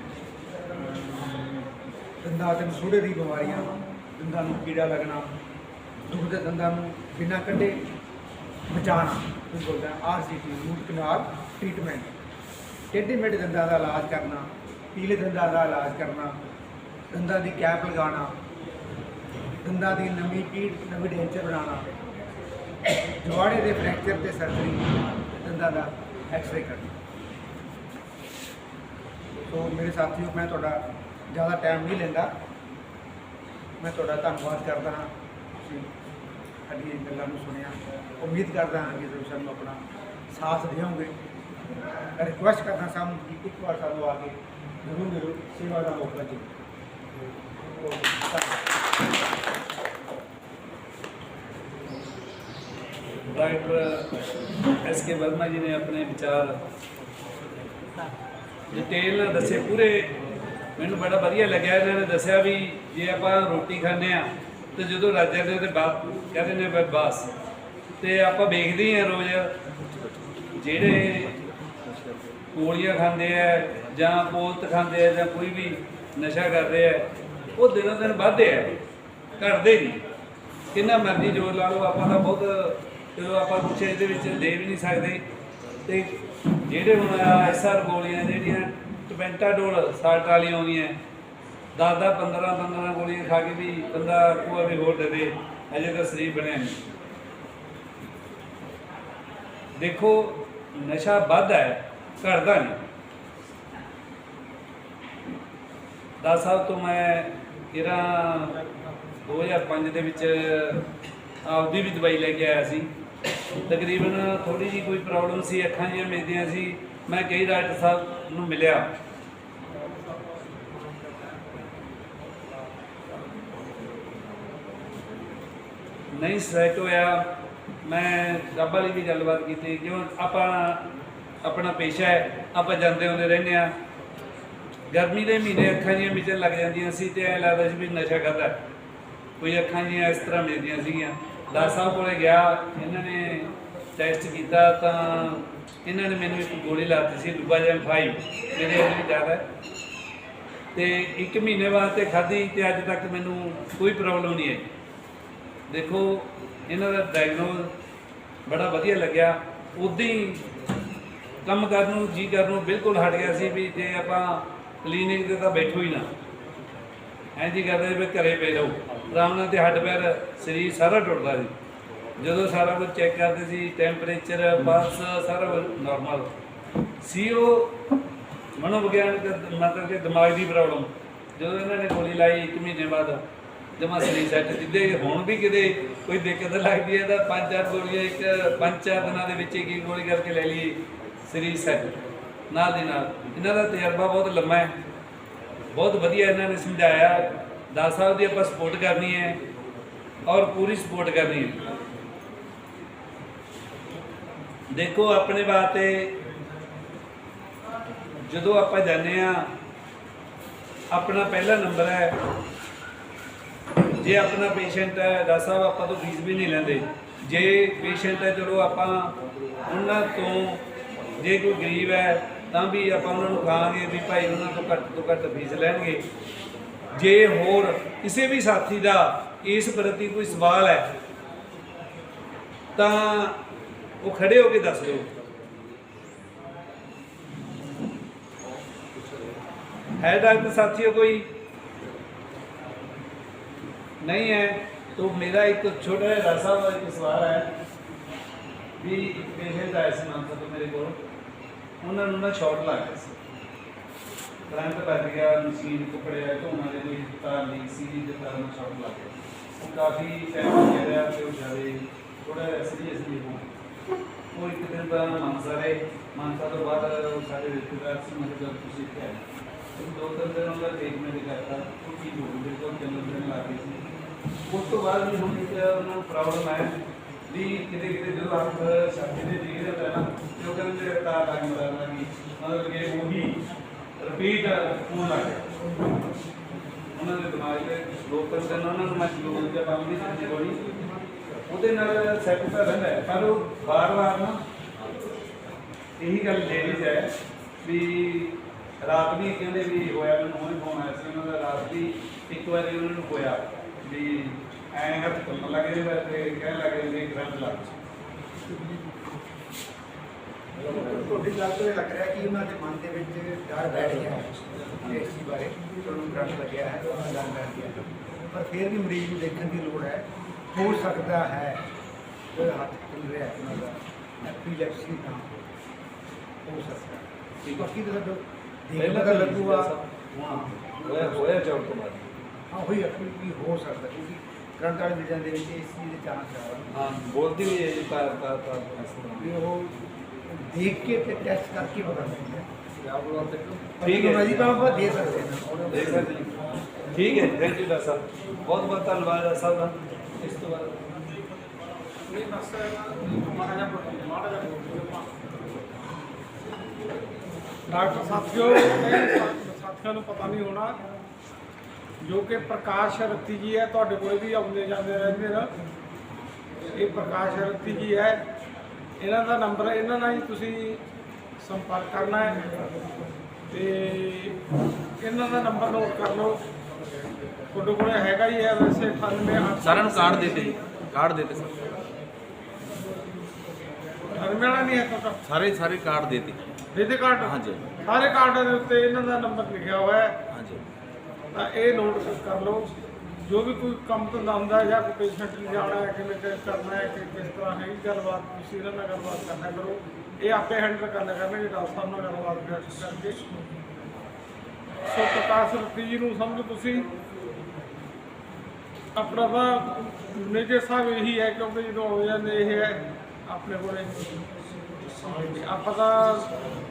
[SPEAKER 2] ਦੰਦਾਂ ਤੇ ਮਸੂੜੇ ਦੀ ਬਿਮਾਰੀਆਂ, ਦੰਦਾਂ ਨੂੰ ਕੀੜਾ ਲੱਗਣਾ ਦੁਖਦੇ ਦੰਦਾਂ ਨੂੰ ਬਿਨਾਂ ਕੱਢੇ ਬਚਾਉਣਾ ਉਹ ਬੋਲਦਾ ਆਰ ਰੂਟ ਕਨਾਲ ਟ੍ਰੀਟਮੈਂਟ। ਟੇਢੇ ਮੇਢੇ ਦੰਦਾਂ ਦਾ ਇਲਾਜ ਕਰਨਾ, ਪੀਲੇ ਦੰਦਾਂ ਦਾ ਇਲਾਜ ਕਰਨਾ, ਦੰਦਾਂ ਦੀ ਕੈਪ ਲਗਾਉਣਾ, ਦੰਦਾਂ ਦੀ ਨਵੀਂ ਪੀੜ, ਨਵੀਂ ਡੈਂਚਰ ਬਣਾਉਣਾ, ਜਵਾੜੇ ਦੇ ਫ੍ਰੈਕਚਰ ਤੇ ਸਰਜਰੀ, ਦੰਦਾਂ ਦਾ ਐਕਸ-ਰੇ ਕਰਨਾ। ਸੋ ਮੇਰੇ ਸਾਥੀਓ, ਮੈਂ ਤੁਹਾਡਾ ਜ਼ਿਆਦਾ ਟਾਈਮ ਨਹੀਂ ਲੈਂਦਾ। ਮੈਂ ਤੁਹਾਡਾ ਧੰਨਵਾਦ ਕਰਦਾ ਹਾਂ। ਤੁਸੀਂ ਸਾਡੀਆਂ ਗੱਲਾਂ ਨੂੰ ਸੁਣਿਆ। ਉਮੀਦ ਕਰਦਾ ਹਾਂ ਕਿ ਤੁਸੀਂ ਸਾਨੂੰ ਆਪਣਾ ਸਾਥ ਦਿਓਗੇ। ਮੈਂ ਰਿਕੁਐਸਟ ਕਰਦਾ ਸਾਨੂੰ ਕਿ ਇੱਕ ਵਾਰ ਸਾਨੂੰ ਆ ਕੇ ਜ਼ਰੂਰ ਮਿਲੋ ਸੇਵਾ ਦਾ ਮੌਕਾ ਦਿਓ।
[SPEAKER 3] ਡਾਕਟਰ ਐਸ ਕੇ ਵਰਮਾ ਜੀ ਨੇ ਆਪਣੇ ਵਿਚਾਰ ਡਿਟੇਲ ਨਾਲ ਦੱਸੇ ਪੂਰੇ। ਮੈਨੂੰ ਬੜਾ ਵਧੀਆ ਲੱਗਿਆ। ਇਹਨਾਂ ਨੇ ਦੱਸਿਆ ਵੀ ਜੇ ਆਪਾਂ ਰੋਟੀ ਖਾਂਦੇ ਆ ਤੇ ਜਦੋਂ ਰਾਜਾ ਦੇ ਤੇ ਬਾਤ ਕਹਿੰਦੇ ਨੇ ਵੀ ਬਸ, ਤੇ ਆਪਾਂ ਵੇਖਦੇ ਆ ਰੋਜ਼ ਜਿਹੜੇ ਗੋਲੀਆਂ ਖਾਂਦੇ ਆ ਜਾਂ ਪੋਲਤ ਖਾਂਦੇ ਆ ਜਾਂ ਕੋਈ ਵੀ ਨਸ਼ਾ ਕਰਦੇ ਆ ਉਹ ਦਿਨੋਂ ਦਿਨ ਵੱਧਦੇ ਆ। ਘਟਦੇ ਨਹੀਂ। ਕਿੰਨਾ ਮਰਜ਼ੀ ਜ਼ੋਰ ਲਾ ਲਓ, ਆਪਾਂ ਤਾਂ ਬਹੁਤ ਚਲੋ ਆਪਾਂ ਕੁਛ ਇਹਦੇ ਵਿੱਚ ਦੇ ਵੀ ਨਹੀਂ ਸਕਦੇ, ਤੇ ਜਿਹੜੇ ਹੁਣ ਐਸਆਰ ਗੋਲੀਆਂ ਜਿਹੜੀਆਂ ਟਵੈਂਟਾਡੋਲ ਸਾਲਟ ਵਾਲੀਆਂ ਆਉਂਦੀਆਂ 10 10 15 15 ਗੋਲੀਆਂ ਖਾ ਕੇ ਵੀ ਬੰਦਾ ਕੋਆ ਵੀ ਹੋਰ ਦੇ ਅਜੇ ਤਾਂ ਸਰੀਰ ਬਣਿਆ ਨਹੀਂ। ਦੇਖੋ, ਨਸ਼ਾ ਵੱਧਦਾ ਹੈ, ਘਟਦਾ ਨਹੀਂ। ਦਾ ਸਾਹਿਬ ਤੋਂ ਮੈਂ ਕਿਰਾ 2005 ਦੇ ਵਿੱਚ ਆਪਦੀ ਵੀ ਦਵਾਈ ਲੈ ਕੇ ਆਇਆ ਸੀ। ਤਕਰੀਬਨ ਥੋੜੀ ਜੀ ਕੋਈ ਪ੍ਰੋਬਲਮ ਸੀ, ਅੱਖਾਂ ਦੀਆਂ ਮਿਲਦੀਆਂ ਸੀ। ਮੈਂ ਕਈ ਡਾਕਟਰ ਸਾਹਿਬ ਨੂੰ ਮਿਲਿਆ। ਨਹੀਂ ਸੈਟ ਹੋਇਆ। ਮੈਂ ਰੱਬ ਵਾਲੀ ਵੀ ਗੱਲਬਾਤ ਕੀਤੀ। ਕਿਉਂ? ਆਪਾਂ ਆਪਣਾ ਪੇਸ਼ਾ ਹੈ, ਆਪਾਂ ਜਾਂਦੇ ਹੁੰਦੇ ਰਹਿੰਦੇ ਆ ਗਰਮੀ ਦੇ ਮਹੀਨੇ ਅੱਖਾਂ ਜੀਆਂ ਮਿਚਣ ਲੱਗ ਜਾਂਦੀਆਂ ਸੀ ਤੇ ਐ ਲੱਗਦਾ ਸੀ ਵੀ ਨਸ਼ਾ ਕਰਦਾ। ਕੋਈ ਅੱਖਾਂ ਜੀਆਂ ਇਸ ਤਰ੍ਹਾਂ ਮਿਲਦੀਆਂ ਸੀਗੀਆਂ। ਦਾਸ ਸਾਹਿਬ ਕੋਲੇ ਗਿਆ, ਇਹਨਾਂ ਨੇ ਟੈਸਟ ਕੀਤਾ ਤਾਂ ਇਹਨਾਂ ਨੇ ਮੈਨੂੰ ਇੱਕ ਗੋਲੀ ਲਾਤੀ ਸੀ ਲੁਬਾਜੈਮ 5 ਮੇਰੇ ਇਹ ਵੀ ਜ਼ਿਆਦਾ। ਹੈ। ਤੇ ਇੱਕ ਮਹੀਨੇ ਬਾਅਦ ਤੇ ਖਾਧੀ ਤੇ ਅੱਜ ਤੱਕ ਮੈਨੂੰ ਕੋਈ ਪ੍ਰੋਬਲਮ ਨਹੀਂ ਹੈ ਦੇਖੋ, ਇਹਨਾਂ ਦਾ ਡਾਇਗਨੋਸ ਬੜਾ ਵਧੀਆ ਲੱਗਿਆ। ਉਦੋਂ ਹੀ ਕੰਮ ਕਰਨ ਨੂੰ, ਜੀ ਕਰਨ ਨੂੰ ਬਿਲਕੁਲ ਹਟ ਗਿਆ ਸੀ ਵੀ ਜੇ ਆਪਾਂ ਕਲੀਨਿਕ ਤੇ ਤਾਂ ਬੈਠੋ ਹੀ ਨਾ। ਐਂ ਜੀ ਕਰਦੇ ਵੀ ਘਰੇ ਪਏ ਰਹੋ ਆਰਾਮ ਨਾਲ ਤੇ ਹੱਡ ਪੈਰ ਸਰੀਰ ਸਾਰਾ ਟੁੱਟਦਾ ਸੀ ਜਦੋਂ ਸਾਰਾ ਕੁਝ ਚੈੱਕ ਕਰਦੇ ਸੀ ਟੈਂਪਰੇਚਰ ਪਲਸ ਸਾਰਾ ਨਾਰਮਲ ਸੀ ਉਹ ਮਨੋਵਿਗਿਆਨਕ ਮਤਲਬ ਕਿ ਦਿਮਾਗ ਦੀ ਪ੍ਰੋਬਲਮ ਜਦੋਂ ਇਹਨਾਂ ਨੇ ਗੋਲੀ ਲਾਈ ਇੱਕ ਮਹੀਨੇ ਬਾਅਦ, ਜਮਾ ਸਰੀਰ ਸੈੱਟ ਜਿੱਦੇ ਹੁਣ ਵੀ ਕਿਤੇ ਕੋਈ ਦਿੱਕਤ ਲੱਗਦੀ ਹੈ ਤਾਂ ਪੰਜ ਚਾਰ ਗੋਲੀਆਂ, ਇੱਕ ਪੰਜ ਚਾਰ ਦਿਨਾਂ ਦੇ ਵਿੱਚ ਇੱਕ ਗੋਲੀ ਕਰਕੇ ਲੈ ਲਈ ਸਰੀਰ ਸੈੱਟ ਨਾਲ ਦੀ ਨਾਲ। ਇਹਨਾਂ ਦਾ ਤਜਰਬਾ ਬਹੁਤ ਲੰਮਾ ਹੈ। ਬਹੁਤ ਵਧੀਆ ਇਹਨਾਂ ਨੇ ਸਮਝਾਇਆ। ਦਾਸ ਸਾਹਿਬ ਦੀ ਆਪਾਂ ਸਪੋਰਟ ਕਰਨੀ ਹੈ ਔਰ ਪੂਰੀ ਸਪੋਰਟ ਕਰਨੀ ਹੈ। ਦੇਖੋ, ਆਪਣੇ ਵਾਸਤੇ ਜਦੋਂ ਆਪਾਂ ਜਾਂਦੇ ਆ ਆਪਣਾ ਪਹਿਲਾ ਨੰਬਰ ਹੈ, ਜੇ ਆਪਣਾ ਪੇਸ਼ੈਂਟ ਹੈ ਦਾਸ ਸਾਹਿਬ ਆਪਾਂ ਤੋਂ ਫੀਸ ਵੀ ਨਹੀਂ ਲੈਂਦੇ। ਜੇ ਪੇਸ਼ੈਂਟ ਹੈ, ਚਲੋ ਆਪਾਂ ਉਹਨਾਂ ਤੋਂ, ਜੇ ਕੋਈ ਗਰੀਬ ਹੈ ਤਾਂ ਵੀ ਆਪਾਂ ਉਹਨਾਂ ਨੂੰ ਕਹਾਂਗੇ ਵੀ ਭਾਈ ਉਹਨਾਂ ਤੋਂ ਘੱਟ ਤੋਂ ਘੱਟ ਫੀਸ ਲੈਣਗੇ ਜੇ ਹੋਰ ਕਿਸੇ ਵੀ ਸਾਥੀ ਦਾ ਇਸ ਪ੍ਰਤੀ ਕੋਈ ਸਵਾਲ ਹੈ ਤਾਂ ਉਹ ਖੜੇ ਹੋ ਕੇ ਦੱਸ ਦਿਓ है डॉक्टर साथियों कोई नहीं है तो मेरा एक छोटा रसा हुआ एक सवाल है ਵੀ ਪੇਸ਼ੈਂਟ ਆਇਆ ਸੀ ਨਾਮ ਤੋਂ ਮੇਰੇ ਕੋਲ ਉਹਨਾਂ ਨੂੰ ਨਾ ਸ਼ਾਰਟ ਲੱਗ ਗਿਆ ਸੀ। ਕਰੰਟ ਵੱਜ ਗਿਆ, ਮਸ਼ੀਨ ਕੁਪੜਿਆ ਧੋਣਾ ਦੇ ਕੋਈ ਤਾਰ ਲੀਕ ਸੀ ਤੇ ਤਾਰ ਨੂੰ ਲੱਗ ਗਿਆ। ਉਹ ਕਾਫੀ ਟਾਈਮ ਹੋ ਗਿਆ ਤੇ ਉਹ ਜਾਵੇ ਥੋੜਾ ਸੀਰੀਅਸ ਨਹੀਂ ਹੋ ਉਹ ਇੱਕ ਦਿਨ ਦਾ ਮਾਨਸਾ ਰਹੇ। ਮਾਨਸਾ ਤੋਂ ਬਾਅਦ ਸਾਡੇ ਰਿਸ਼ਤੇਦਾਰ ਸੀ, ਮੈਂ ਤੁਸੀਂ ਇੱਥੇ ਦੋ ਤਿੰਨ ਦਿਨ ਉਹਦਾ ਟ੍ਰੀਟਮੈਂਟ ਕਰਤਾ, ਉਹ ਠੀਕ ਹੋ ਗਈ ਬਿਲਕੁਲ ਚੱਲਣ ਲੱਗ ਗਈ ਸੀ। ਉਸ ਤੋਂ ਬਾਅਦ ਵੀ ਹੁਣ ਇੱਕ ਉਹਨਾਂ ਨੂੰ ਪ੍ਰੋਬਲਮ ਆਇਆ। ਵੀ ਕਿਤੇ ਕਿਤੇ ਜਦੋਂ ਹੱਥ ਛਾਤੀ ਦੇ ਡਿੱਗਦੇ ਤਾਂ ਤੇ ਉਹ ਕਹਿੰਦੇ ਮੇਰੇ ਲੱਗ ਮਰਨ ਲੱਗੀ ਮਤਲਬ ਕਿ ਉਹੀ ਰਿਪੀਟ ਹੋਣ ਲੱਗ ਉਹਨਾਂ ਦੇ ਦਿਮਾਗ ਦੇ ਦੋ ਤਿੰਨ ਦਿਨ ਉਹਨਾਂ ਨੂੰ ਮੈਂ ਜਲੂਸ ਜਿਹਾ ਪਾਉਂਦੀ ਸੀ ਗੋਲੀ ਉਹਦੇ ਨਾਲ ਸੈੱਟ ਤਾਂ ਰਹਿੰਦਾ ਪਰ ਉਹ ਵਾਰ-ਵਾਰ ਨਾ ਇਹੀ ਗੱਲ ਲੇਡੀਜ਼ ਹੈ ਵੀ ਰਾਤ ਵੀ ਕਹਿੰਦੇ ਵੀ ਹੋਇਆ, ਮੈਨੂੰ ਹੁਣੇ ਫੋਨ ਆਇਆ ਸੀ, ਉਹਨਾਂ ਦਾ ਰਾਤ ਵੀ ਇੱਕ ਵਾਰੀ ਉਹਨਾਂ ਨੂੰ ਹੋਇਆ ਵੀ ਐਂ ਹੱਥ ਕੰਮਣ ਲੱਗੇ ਜਿਵੇਂ ਤੇ ਕਹਿਣ ਲੱਗੇ ਵੀ ਕਰੰਟ ਲੱਗ
[SPEAKER 2] ਤੁਹਾਡੀ ਗੱਲ ਤੋਂ ਇਹ ਲੱਗ ਰਿਹਾ ਕਿ ਉਹਨਾਂ ਦੇ ਮਨ ਦੇ ਵਿੱਚ ਡਰ ਬੈਠ ਗਿਆ ਹੈ ਇਸ ਬਾਰੇ ਤੁਹਾਨੂੰ ਡਰ ਲੱਗਿਆ ਹੈ ਉਹਨਾਂ ਦਾ ਡਰ ਬੈਠ ਗਿਆ। ਪਰ ਫਿਰ ਵੀ ਮਰੀਜ਼ ਨੂੰ ਦੇਖਣ ਦੀ ਲੋੜ ਹੈ ਹੋ ਸਕਦਾ ਹੈ ਕਿ ਹੱਥ ਖੁੱਲ ਰਿਹਾ ਹੈ ਉਹਨਾਂ ਦਾ ਐਪੀਲੈਪਸੀ ਨਾ ਹੋ ਸਕਦਾ ਹੈ। ਬਾਕੀ ਤਾਂ ਜੋ ਦੇਖ ਪਤਾ ਲੱਗੂਗਾ
[SPEAKER 3] ਹਾਂ। ਹੋਇਆ ਹੋਇਆ ਚੌੜ ਤੋਂ ਬਾਅਦ।
[SPEAKER 2] ਹਾਂ ਹੋਈ ਵੀ ਹੋ ਸਕਦਾ ਕਿਉਂਕਿ ਵਾਲੇ ਮਰੀਜ਼ਾਂ ਦੇ ਵਿੱਚ ਇਸ ਚੀਜ਼ ਦੇ ਚਾਂਸ ਹੈ
[SPEAKER 3] ਹਾਂ ਬੋਲਦੀ ਵੀ ਹੈ ਜੀ ਤਾਂ ਇਸ ਤਰ੍ਹਾਂ
[SPEAKER 2] ਵੀ ਉਹ ਦੇਖ ਕੇ ਤੇ ਟੈਸਟ ਕਰਕੇ ਪਤਾ ਲੱਗਦਾ
[SPEAKER 3] ਠੀਕ ਹੈ।
[SPEAKER 2] ਜੀ ਆਪਾਂ ਦੇ ਸਕਦੇ ਹਾਂ।
[SPEAKER 3] ਦੇਖ ਸਕਦੇ। ਠੀਕ ਹੈ ਥੈਂਕ ਯੂ ਸਾਹਿਬ। ਬਹੁਤ ਬਹੁਤ ਧੰਨਵਾਦ ਡਾਕਟਰ ਸਾਹਿਬ ਦਾ। ਇਸ ਤੋਂ ਬਾਅਦ
[SPEAKER 1] ਨਹੀਂ ਬਸ ਬੋਲੋ ਆਪਾਂ। ਡਾਕਟਰ ਸਾਥੀਓ ਸਾਥੀਆਂ ਨੂੰ ਪਤਾ ਨਹੀਂ ਹੋਣਾ ਜੋ ਕਿ ਪ੍ਰਕਾਸ਼ ਰੱਤੀ ਜੀ ਹੈ ਤੁਹਾਡੇ ਕੋਲ ਵੀ ਆਉਂਦੇ ਜਾਂਦੇ ਰਹਿੰਦੇ ਨੇ ਇਹ ਪ੍ਰਕਾਸ਼ ਰੱਤੀ ਜੀ ਹੈ। ਇਹਨਾਂ ਦਾ ਨੰਬਰ ਇਹਨਾਂ ਨਾਲ ਹੀ ਤੁਸੀਂ ਸੰਪਰਕ ਕਰਨਾ ਹੈ। ਤੇ ਇਹਨਾਂ ਦਾ ਨੰਬਰ ਨੋਟ ਕਰ ਲਓ। ਤੁਹਾਡੇ ਕੋਲ ਹੈਗਾ ਹੀ ਹੈ ਵੈਸੇ 98
[SPEAKER 4] ਸਾਰਿਆਂ ਨੂੰ ਕਾਰਡ ਦੇ ਜੀ। ਕਾਰਡ ਦੇ ਦਿੱਤੇ ਸਰ।
[SPEAKER 1] ਨਹੀਂ ਹੈ ਤੁਹਾਡਾ?
[SPEAKER 4] ਸਾਰੇ ਸਾਰੇ ਕਾਰਡ ਦੇ ਦਿੱਤੇ
[SPEAKER 1] ਇਹਦੇ ਕਾਰਡ
[SPEAKER 4] ਹਾਂਜੀ।
[SPEAKER 1] ਸਾਰੇ ਕਾਰਡਾਂ ਦੇ ਉੱਤੇ ਇਹਨਾਂ ਦਾ ਨੰਬਰ ਲਿਖਿਆ ਹੋਇਆ ਹੈ।
[SPEAKER 4] ਹਾਂਜੀ।
[SPEAKER 1] ਤਾਂ ਇਹ ਨੋਟ ਕਰ ਲਓ, ਜੋ ਵੀ ਕੋਈ ਕੰਮ ਧੰਦਾ ਹੁੰਦਾ ਜਾਂ ਕੋਈ ਪੇਸ਼ੈਂਟ ਨੂੰ ਜਾਣਾ ਹੈ, ਕਿਵੇਂ ਕਿ ਕਰਨਾ ਹੈ, ਕਿ ਕਿਸ ਤਰ੍ਹਾਂ ਹੈ ਗੱਲਬਾਤ ਤੁਸੀਂ ਇਹਨਾਂ ਨਾਲ ਗੱਲਬਾਤ ਕਰਨਾ ਕਰੋ। ਇਹ ਆਪੇ ਹੈਂਡਲ ਕਰਨਾ ਕਰਨਗੇ ਡਾਕਟਰ ਸਾਹਿਬ ਨਾਲ ਗੱਲਬਾਤ ਕਰ- ਕਰਕੇ। ਸੋ ਪ੍ਰਕਾਸ਼ ਰੱਤੀ ਜੀ ਨੂੰ ਸਮਝ ਤੁਸੀਂ? ਆਪਣਾ ਤਾਂ ਮੈਨੇਜਰ ਸਾਹਿਬ ਇਹੀ ਹੈ, ਕਿਉਂਕਿ ਜਦੋਂ ਹੋ ਜਾਂਦੇ ਇਹ ਹੈ, ਆਪਣੇ ਕੋਲੇ। ਆਪਾਂ ਤਾਂ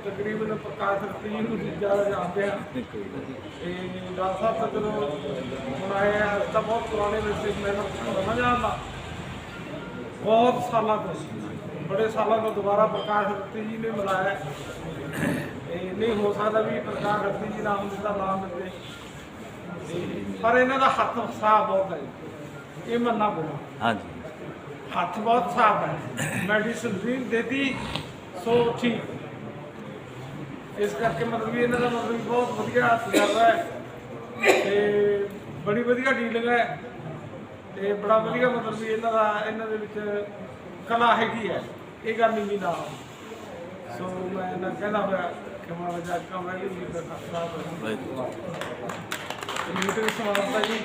[SPEAKER 1] ਤਕਰੀਬਨ ਪ੍ਰਕਾਸ਼ ਰੱਤੀ ਜੀ ਨੂੰ ਜ਼ਿਆਦਾ ਜਾਣਦੇ ਹਾਂ। ਤੇ ਡਾਕਟਰ ਸਾਹਿਬ ਤਾਂ ਜਦੋਂ ਹੁਣ ਆਏ ਆ ਤਾਂ ਬਹੁਤ ਪੁਰਾਣੇ ਵਿੱਚ ਮੈਨੂੰ ਸਮਝ ਆਉਂਦਾ ਬਹੁਤ ਸਾਲਾਂ ਤੋਂ ਬੜੇ ਸਾਲਾਂ ਤੋਂ ਦੁਬਾਰਾ ਪ੍ਰਕਾਸ਼ ਰੱਤੀ ਜੀ ਨੇ ਮਿਲਾਇਆ ਇਹ ਨਹੀਂ ਹੋ ਸਕਦਾ ਵੀ ਪ੍ਰਕਾਸ਼ ਰੱਤੀ ਜੀ ਨਾ ਹੁੰਦੇ ਤਾਂ ਨਾਮ ਦਿੰਦੇ ਤੇ ਪਰ ਇਹਨਾਂ ਦਾ ਹੱਥ ਸਾਫ਼ ਬਹੁਤ ਹੈ। ਇਹ ਮੰਨਣਾ ਪਊਗਾ।
[SPEAKER 4] ਹਾਂਜੀ।
[SPEAKER 1] ਹੱਥ ਬਹੁਤ ਸਾਫ਼ ਹੈ। ਮੈਡੀਸਿਨ ਵੀ ਦੇਤੀ ਸੋ ਠੀਕ। ਇਸ ਕਰਕੇ ਮਤਲਬ ਵੀ ਇਹਨਾਂ ਦਾ ਮਤਲਬ ਵੀ ਬਹੁਤ ਵਧੀਆ ਤਜਰਬਾ ਹੈ। ਤੇ ਬੜੀ ਵਧੀਆ ਡੀਲਿੰਗ ਹੈ। ਤੇ ਬੜਾ ਵਧੀਆ ਮਤਲਬ ਵੀ ਇਹਨਾਂ ਦਾ ਇਹਨਾਂ ਦੇ ਵਿੱਚ ਕਲਾ ਹੈਗੀ ਹੈ। ਇਹ ਗੱਲ ਨਹੀਂ ਨਾ ਸੋ ਮੈਂ ਨਾ ਕਹਿੰਦਾ ਹੋਇਆ ਕਿ ਮੈਂ ਵਜਾ ਕੰਮ ਹੈ ਜੀ ਦਾ ਖਸਰਾ
[SPEAKER 4] ਵਾਹਿਗੁਰੂ
[SPEAKER 1] ਮੀਟਿੰਗ ਸਮਾਪਤ ਹੈ ਜੀ।